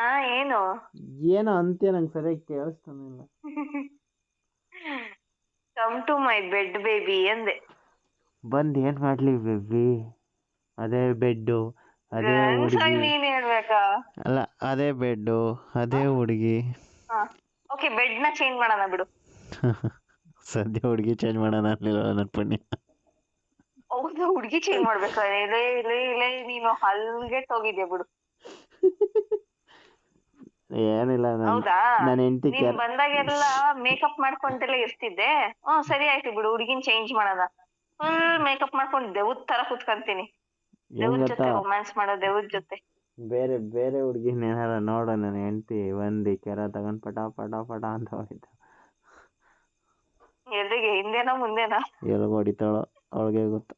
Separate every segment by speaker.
Speaker 1: ಹಾ ಏನು?
Speaker 2: ಏನೋ ಅಂತ್ಯ ನಂಗೆ ಸರಿಯಾಗಿ ಕೇಳಿಸ್ತಾನೆ ಇಲ್ಲ.
Speaker 1: Come to my bed baby ಎಂದೆ
Speaker 2: ಬಂದು ಏನ್ ಮಾಡ್ಲಿ ಬೇಬಿ ಅದೇ ಬೆಡ್ಡು ಅದೇ ಹುಡುಗಿ.
Speaker 1: ನೀನ್ ಹೇಳ್ಬೇಕಾ?
Speaker 2: ಅಲ್ಲ ಅದೇ ಬೆಡ್ಡು ಅದೇ ಹುಡುಗಿ.
Speaker 1: ಓಕೆ ಬೆಡ್ನ ಚೇಂಜ್ ಮಾಡೋಣ ಬಿಡು.
Speaker 2: ಸದ್ಯ ಹುಡುಗಿ ಚೇಂಜ್ ಮಾಡೋಣ ಅನ್ನಲಿಲ್ಲ ನನ್ನ ಪುಣ್ಯ?
Speaker 1: ಹೌದು ಹುಡ್ಗಿ ಚೇಂಜ್ ಮಾಡ್ಬೇಕಾ? ಇಲ್ಲೇ ಇಲ್ಲೇ ಇಲ್ಲೇ ನೀನು ಹಲ್ಗೆಟ್ ಹೋಗಿದ್ಯಾ ಬಿಡು.
Speaker 2: ಏನಿಲ್ಲ ನಾನು
Speaker 1: ಹೌದಾ?
Speaker 2: ನನ್ನ ಹೆಂಡತಿ
Speaker 1: ನೀನ್ ಬಂದಾಗೆಲ್ಲ ಮೇಕಪ್ ಮಾಡ್ಕೊಂಡೆಲ್ಲ ಇರ್ತಿದ್ದೆ. ಹ್ಮ್ ಸರಿ ಆಯ್ತು ಬಿಡು ಹುಡ್ಗಿನ್ ಚೇಂಜ್ ಮಾಡೋದ. ಫುಲ್ ಮೇಕಪ್ ಮಾಡ್ಕೊಂಡು ದೆವ್ದ್ ತರ ಕುತ್ಕೊಂತೀನಿ.
Speaker 2: ಗೊತ್ತಾ
Speaker 1: ಜೊತೆ ರೊಮ್ಯಾನ್ಸ್ ಮಾಡೋ ದೆವ್ದ್ ಜೊತೆ.
Speaker 2: ಬೇರೆ ಬೇರೆ ಹುಡುಗಿನ ಏನಾರ ನೋಡು ನನ್ನ ಹೆಂಡತಿ ಒಂದು ಕೆರ ತಗೊಂಡು ಪಟ ಪಟ ಪಟ ಅಂತ ಹೊಡಿತ
Speaker 1: ಎಲ್ಲಿಗೆ ಹಿಂದೆನಾ ಮುಂದೆನಾ?
Speaker 2: ಎಲ್ಲಿಗೆ ಹೊಡಿತಾಳೋ ಅವಳಿಗೆ ಗೊತ್ತು.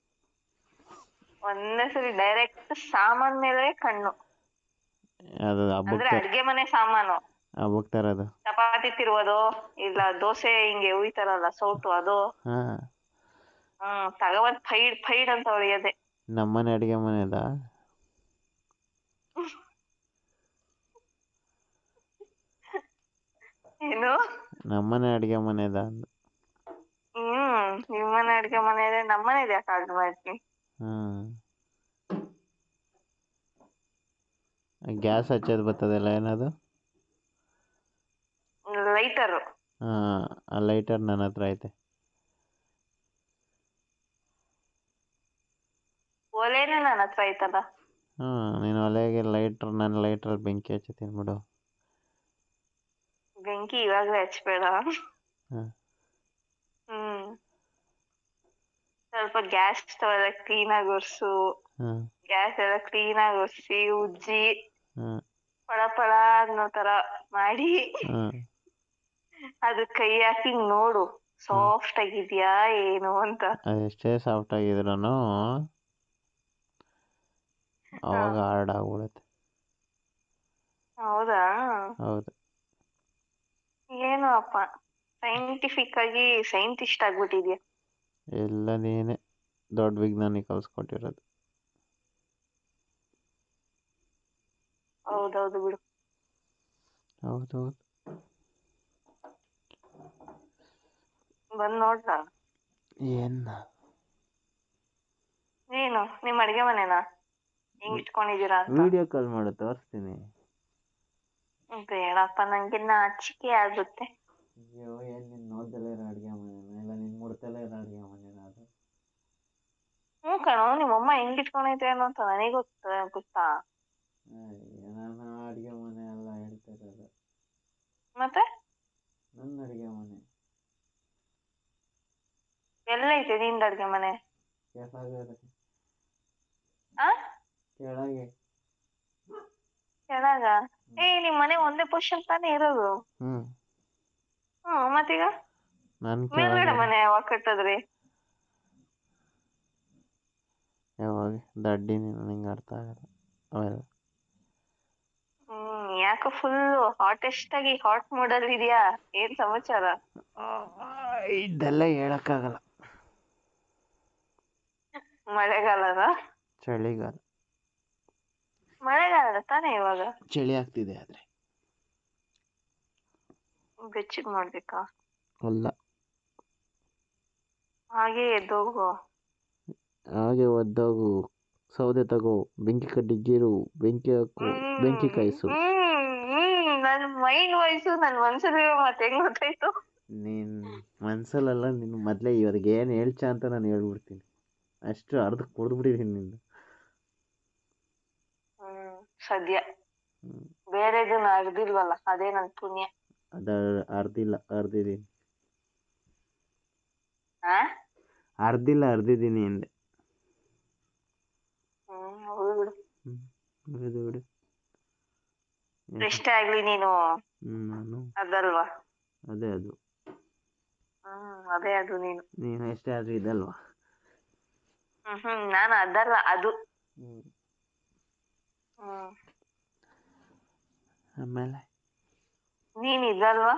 Speaker 1: ಒಂದೇ ಸರಿ ಡೈರೆಕ್ಟ್ ಸಾಮಾನ್ ಮೇಲೆ ಕಣ್ಣು.
Speaker 2: ಅದು
Speaker 1: ಅಂದ್ರೆ
Speaker 2: ಹಬ್ಬಕ್ಕೆ
Speaker 1: ಅಡ್ಗೆ ಮನೆ ಸಾಮಾನು.
Speaker 2: ಹಬ್ಬಕ್ಕೆ ತರೋದು.
Speaker 1: ಚಪಾತಿ ತಿರುವುದು ಇಲ್ಲ ದೋಸೆ ಹಿಂಗೆ ಉಯ್ತಾರಲ್ಲ ಸೌಟು ಅದು.
Speaker 2: ಹಾಂ.
Speaker 1: ಹ್ಮ್ ತಗೊಬಂದ್ ಫೈಡ್ ಫೈಡ್ ಅಂತ ಹೊಳಿಯೋದೆ
Speaker 2: ನಮ್ಮನೆ ಅಡುಗೆ ಮನೆದ
Speaker 1: ಏನು?
Speaker 2: ನಮ್ಮನೆ ಅಡುಗೆ ಮನೆದ ಅಂದು
Speaker 1: ಹ್ಮ್ ನಿಮ್ಮನೆ ಅಡ್ಗೆ ಮನೆ ಇದೆ ನಮ್ಮನೆ ಇದೆ ಯಾಕೆ ಆರ್ಡರ್ ಮಾಡ್ತೀನಿ
Speaker 2: ಹಾಂ ಗ್ಯಾಸ್ ಹಚ್ಚೋದು ಬರ್ತದಲ್ಲ ಏನದು
Speaker 1: ಲೈಟರ್.
Speaker 2: ಹಾಂ ಆ ಲೈಟರ್ ನನ್ನ ಹತ್ರ ಐತೆ.
Speaker 1: ಒಲೆನೇ ನನ್ನ ಹತ್ರ ಐತಲ್ಲ?
Speaker 2: ಹಾಂ ನೀನು ಒಲೆಗೆ ಲೈಟ್ರ್ ನನ್ನ ಲೈಟ್ರಲ್ಲಿ ಬೆಂಕಿ ಹಚ್ಚುತ್ತೀನಿ ಬಿಡು.
Speaker 1: ಬೆಂಕಿ ಇವಾಗ ಹಚ್ಬೇಡ.
Speaker 2: ಹಾಂ.
Speaker 1: ಹ್ಮ್. ಸ್ವಲ್ಪ ಗ್ಯಾಸ್ ಸ್ಟವ್ ಎಲ್ಲ ಕ್ಲೀನ್ ಆಗಿ ಒರ್ಸು.
Speaker 2: ಹಾಂ.
Speaker 1: ಗ್ಯಾಸ್ ಎಲ್ಲ ಕ್ಲೀನ್ ಆಗಿ ಒರ್ಸಿ ಉಜ್ಜಿ. ಪಳ ಪಳ ಅನ್ನೋ ತರ ಮಾಡಿ. ಅದು ಕೈ ಹಾಕಿ ನೋಡು. ಸಾಫ್ಟ್ ಆಗಿದ್ಯಾ ಏನು ಅಂತ.
Speaker 2: ಅದೆಷ್ಟೇ ಸಾಫ್ಟ್ ಆಗಿದ್ರು ಅವಾಗ ಹಾರ್ಡ್ ಆಗ್ಬಿಡುತ್ತೆ
Speaker 1: ಹೌದಾ?
Speaker 2: ಹೌದು.
Speaker 1: ಏನು ಅಪ್ಪ ಸೈಂಟಿಫಿಕ್ ಆಗಿ ಸೈಂಟಿಸ್ಟ್ ಆಗ್ಬಿಟ್ಟಿದ್ಯಾ?
Speaker 2: ಎಲ್ಲ ನೀನೆ ದೊಡ್ಡ ವಿಜ್ಞಾನಿ ಕಲ್ಸ್ಕೊಟ್ಟಿರೋದು.
Speaker 1: ಹೌದೌದು ಬಿಡು.
Speaker 2: ಹೌದು ಹೌದು.
Speaker 1: ಬಂದ್ ನೋಡ್ಲಾ?
Speaker 2: ಏನ
Speaker 1: ಏನು ನಿಮ್ ಅಡಿಗೆ ಮನೆನಾ? ಹಿಂಗ್ ಇಟ್ಕೊಂಡಿದೀರಾ ಅಂತ.
Speaker 2: ವಿಡಿಯೋ ಕಾಲ್ ಮಾಡು ತೋರಿಸ್ತೀನಿ.
Speaker 1: ಬೇಡಪ್ಪ ನಂಗಿನ್ನ ನಾಚಿಕೆ ಆಗುತ್ತೆ.
Speaker 2: ಅಯ್ಯೋ ಏನ್ ನಿನ್ ನೋಡ್ದಲೇ ಇರೋ ಅಡುಗೆ ಮನೆನ? ಇಲ್ಲ ನಿನ್ ಮುಡ್ತಲೇ ಇರೋ ಅಡುಗೆ ಮನೆನ ಅದು?
Speaker 1: ಹ್ಞೂ ಕಣೋ ನಿಮ್ಮಮ್ಮ ಹೆಂಗ್ ಇಟ್ಕೊಂಡೈತೆ ಅನ್ನೋ ಅಂತ ನನಗೆ ಗೊತ್ತ ಗೊತ್ತಾ
Speaker 2: ಅಯ್ಯೋ ನಾನು ಅಡುಗೆ ಮನೆ ಎಲ್ಲ ಹೇಳ್ತಾ ಇರೋದು
Speaker 1: ಮತ್ತೆ?
Speaker 2: ನನ್ನ ಅಡಿಗೆ ಮನೆ.
Speaker 1: ಎಲ್ಲೈತೆ ನಿಂದ ಅಡ್ಗೆ ಮನೆ?
Speaker 2: ಕೆಳಗೆ.
Speaker 1: ಆ?
Speaker 2: ಕೆಳಗೆ.
Speaker 1: ಕೆಳಗ? ಏ ನಿಮ್ ಮನೆ ಒಂದೇ ಪೊಸಿಷನ್ ತಾನೇ ಇರೋದು?
Speaker 2: ಹ್ಮ್.
Speaker 1: ಹ್ಮ್ ಮತ್ತೀಗ?
Speaker 2: ನನ್
Speaker 1: ಮೇಲ್ಗಡೆ ಮನೆ ಯಾವಾಗ ಕಟ್ಟದ್ರಿ?
Speaker 2: ಯಾವಾಗ? ದಡ್ಡಿ ನನಗೆ ನಿಂಗೆ ಅರ್ಥ ಆಗಲ್ಲ. ಅವೆಲ್ಲ.
Speaker 1: ಹ್ಮ್ ಯಾಕೋ ಫುಲ್ ಹಾಟೆಸ್ಟ್ ಆಗಿ ಹಾಟ್ ಮೂಡ್ ಅಲ್ಲಿ ಇದೆಯಾ? ಏನ್ ಸಮಾಚಾರ?
Speaker 2: ಇದೆಲ್ಲ ಹೇಳಕ್ಕಾಗಲ್ಲ.
Speaker 1: ಮಳೆಗಾಲನ?
Speaker 2: ಚಳಿಗಾಲ.
Speaker 1: ಮಳೆಗಾಲ ತಾನೇ ಇವಾಗ?
Speaker 2: ಚಳಿ ಆಗ್ತಿದೆ ಆದ್ರೆ.
Speaker 1: ಬೆಚ್ಚಗ್ ಮಾಡ್ಬೇಕಾ?
Speaker 2: ಅಲ್ಲ.
Speaker 1: ಹಾಗೆ ಎದ್ದೋಗು.
Speaker 2: ಹಾಗೆ ಒದ್ದೋಗು. ಸೌದೆ ತಗೋ ಬೆಂಕಿ ಕಡ್ಡಿಗೀರು ಬೆಂಕಿ ಹಾಕು ಬೆಂಕಿ ಕಾಯಿಸು.
Speaker 1: ನನ್ನ ಮೈಂಡ್ ವಾಯ್ಸ್ ನನ್ನ ಮನಸ್ಸಲ್ಲಿ ಮತ್ತೆ ಹೆಂಗ್ ಗೊತ್ತಾಯ್ತು?
Speaker 2: ನೀನು ಮನ್ಸಲ್ಲೆಲ್ಲ ನಿನ್ ಮೊದ್ಲೇ ಇವ್ರಿಗೆ ಏನ್ ಹೇಳ್ಚ ಅಂತ ನಾನು ಹೇಳ್ಬಿಡ್ತೀನಿ. ಅಷ್ಟು ಅರ್ಧ ಕುಡ್ದ್ಬಿಟ್ಟಿದೀನಿ ನಿಂದು.
Speaker 1: ಹ್ಮ್ ಸದ್ಯ.
Speaker 2: ಹ್ಮ್.
Speaker 1: ಬೇರೆದು ಅರ್ದಿಲ್ವಲ್ಲ ಅದೇ ನನ್ ಪುಣ್ಯ.
Speaker 2: ಅದ ಅರ್ಧಿಲ್ಲ ಅರ್ಧಿದ್ದೀನಿ
Speaker 1: ಆ?
Speaker 2: ಅರ್ಧಿಲ್ಲ ಅರ್ಧಿದ್ದೀನಿ ಹಿಂದೆ
Speaker 1: ಹ್ಮ್ ಹೌದು ಬಿಡು
Speaker 2: ಬಿಡು. ಬಿಡು
Speaker 1: ಎಷ್ಟೇ ಆಗ್ಲಿ ನೀನು.
Speaker 2: ಹ್ಞೂ ನಾನು.
Speaker 1: ಅದಲ್ವಾ?
Speaker 2: ಅದೇ ಅದು.
Speaker 1: ಹ್ಮ್ ಅದೇ ಅದು ನೀನು.
Speaker 2: ನೀನು ಎಷ್ಟೇ ಆದ್ರೂ ಇದಲ್ವಾ?
Speaker 1: ಹ್ಮ್ ಹ್ಮ್ ನಾನು ಅದಲ್ಲ ಅದು. ಹ್ಮ್.
Speaker 2: ಆಮೇಲೆ?
Speaker 1: ನೀನ್ ಇದಲ್ವಾ?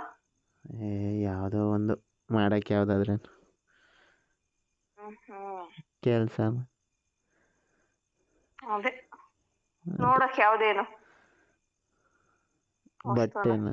Speaker 2: ಏ ಯಾವುದೋ ಒಂದು ಮಾಡಕ್ಕೆ ಯಾವುದಾದ್ರೂ
Speaker 1: ಹ್ಮ್ ಹ್ಮ್.
Speaker 2: ಕೆಲಸ
Speaker 1: ಅದೇ. ನೋಡಕ್ ಯಾವ್ದೇನು.
Speaker 2: ಬಟ್ಟೆನ.